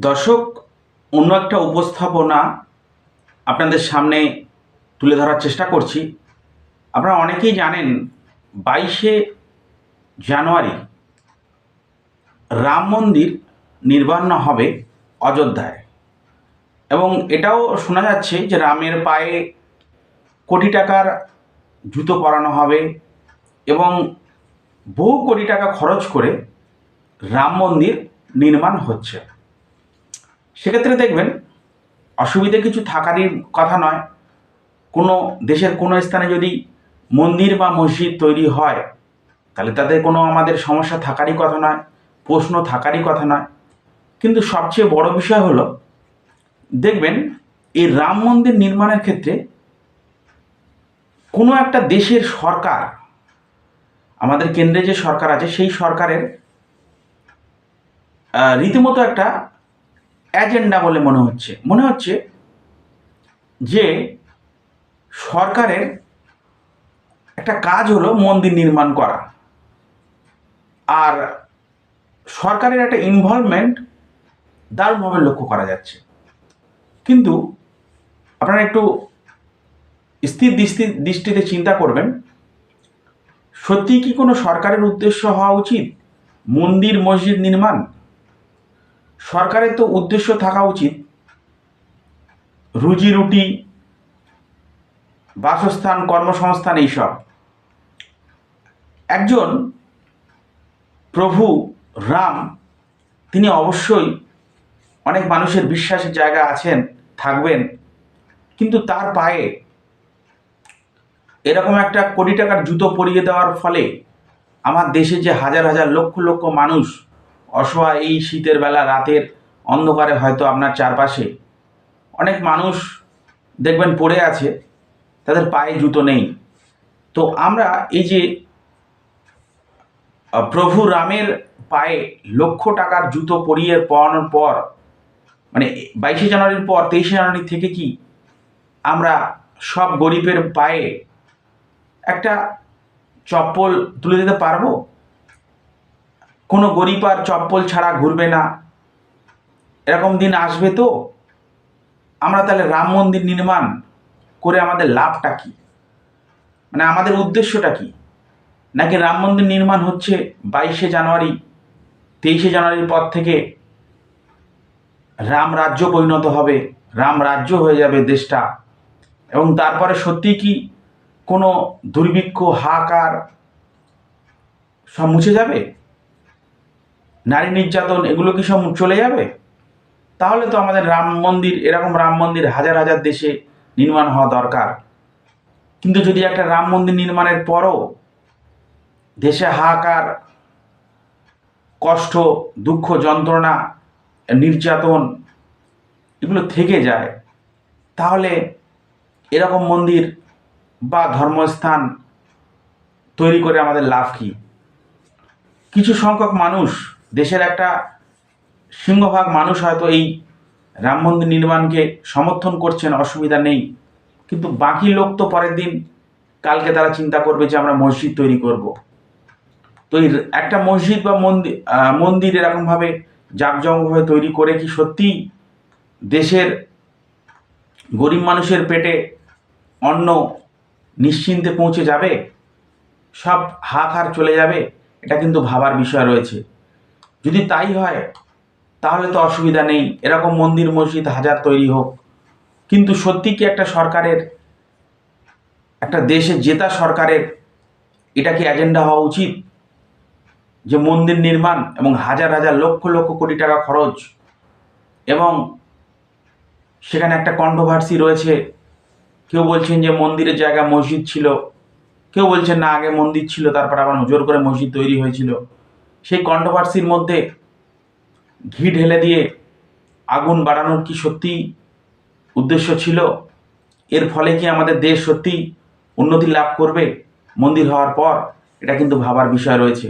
দর্শক, অন্য একটা উপস্থাপনা আপনাদের সামনে তুলে ধরার চেষ্টা করছি। আপনারা অনেকেই জানেন, বাইশে জানুয়ারি রাম মন্দির নির্মাণ হবে অযোধ্যায়। এবং এটাও শোনা যাচ্ছে যে রামের পায়ে কোটি টাকার জুতো পরানো হবে এবং বহু কোটি টাকা খরচ করে রাম মন্দির নির্মাণ হচ্ছে। সেক্ষেত্রে দেখবেন, অসুবিধে কিছু থাকারই কথা নয়। কোনো দেশের কোনো স্থানে যদি মন্দির বা মসজিদ তৈরি হয়, তাহলে তাদের কোনো আমাদের সমস্যা থাকারই কথা নয়, প্রশ্ন থাকারই কথা নয়। কিন্তু সবচেয়ে বড় বিষয় হলো, দেখবেন, এই রাম মন্দির নির্মাণের ক্ষেত্রে কোনো একটা দেশের সরকার, আমাদের কেন্দ্রে যে সরকার আছে, সেই সরকারের রীতিমতো একটা এজেন্ডা বলে মনে হচ্ছে। মনে হচ্ছে যে সরকারের একটা কাজ হলো মন্দির নির্মাণ করা। আর সরকারের একটা ইনভলভমেন্ট দারুণভাবে লক্ষ্য করা যাচ্ছে। কিন্তু আপনারা একটু স্থির দৃষ্টি, দৃষ্টিতে চিন্তা করবেন, সত্যিই কি কোনো সরকারের উদ্দেশ্য হওয়া উচিত? মন্দির, মসজিদ নির্মাণ? সরকারের তো উদ্দেশ্য থাকা উচিত রুজি রুটি, বাসস্থান, কর্মসংস্থান এইসব। একজন প্রভু রাম, তিনি অবশ্যই অনেক মানুষের বিশ্বাসের জায়গা আছেন, থাকবেন, কিন্তু তার পায়ে এরকম একটা কোটি টাকার জুতো পরিয়ে দেওয়ার ফলে আমার দেশে যে হাজার হাজার লক্ষ লক্ষ মানুষ অসহায় এই শীতের বেলা রাতের অন্ধকারে হয়তো আপনার চারপাশে অনেক মানুষ দেখবেন পড়ে আছে, তাদের পায়ে জুতো নেই। তো আমরা এই যে প্রভু রামের পায়ে লক্ষ টাকার জুতো পরিয়ে পরানোর পর মানে বাইশে জানুয়ারির পর, তেইশে জানুয়ারি থেকে কি আমরা সব গরিবের পায়ে একটা চপ্পল তুলে দিতে পারব? কোনো গরিব আর চপ্পল ছাড়া ঘুরবে না। এরকম দিন আসবে তো? আমরা তাহলে রাম মন্দির নির্মাণ করে আমাদের লাভটা কি? মানে আমাদের উদ্দেশ্যটা কি? নাকি রাম মন্দির নির্মাণ হচ্ছে বাইশে জানুয়ারি, তেইশে জানুয়ারির পর থেকে রাম রাজ্য পরিণত হবে, রাম রাজ্য হয়ে যাবে দেশটা। এবং তারপরে সত্যি কি কোনো দুর্ভিক্ষ, হাহাকার সব মুছে যাবে? নারী নির্যাতন, এগুলো কি সব চলে যাবে? তাহলে তো আমাদের রাম মন্দির, এরকম রাম মন্দির হাজার হাজার দেশে নির্মাণ হওয়া দরকার। কিন্তু যদি একটা রাম মন্দির নির্মাণের পরও দেশে হাহাকার, কষ্ট, দুঃখ, যন্ত্রণা, নির্যাতন এগুলো থেকে যায়, তাহলে এরকম মন্দির বা ধর্মস্থান তৈরি করে আমাদের লাভ কী? কিছু সংখ্যক মানুষ দেশের একটা সিংহভাগ মানুষ হয়তো এই রাম মন্দির নির্মাণকে সমর্থন করছেন, অসুবিধা নেই। কিন্তু বাকি লোক তো পরের দিন কালকে তারা চিন্তা করবে যে আমরা মসজিদ তৈরি করব। তো একটা মসজিদ বা মন্দির মন্দির এরকমভাবে জাঁকজমকভাবে তৈরি করে কি সত্যি দেশের গরিব মানুষের পেটে অন্ন নিশ্চিন্তে পৌঁছে যাবে? সব হাহাকার চলে যাবে? এটা কিন্তু ভাবার বিষয় রয়েছে। যদি তাই হয়, তাহলে তো অসুবিধা নেই। এরকম মন্দির, মসজিদ, হাজার তৈরি হোক। কিন্তু সত্যি কি একটা সরকারের, একটা দেশে জেতা সরকারের, এটা কি এজেন্ডা হওয়া উচিত? যে মন্দির নির্মাণ এবং হাজার হাজার লক্ষ লক্ষ কোটি টাকা খরচ এবং সেখানে একটা কন্ট্রোভার্সি রয়েছে। কেউ বলছেন যে মন্দিরের জায়গা মসজিদ ছিল। কেউ বলছেন না, আগে মন্দির ছিল, তারপর আবার জোর করে মসজিদ তৈরি হয়েছিল। সেই কন্ট্রোভার্সির মধ্যে ঘি ঢেলে দিয়ে আগুন বাড়ানোর কি সত্যি উদ্দেশ্য ছিল? এর ফলে কি আমাদের দেশ সত্যি উন্নতি লাভ করবে মন্দির হওয়ার পর? এটা কিন্তু ভাবার বিষয় রয়েছে।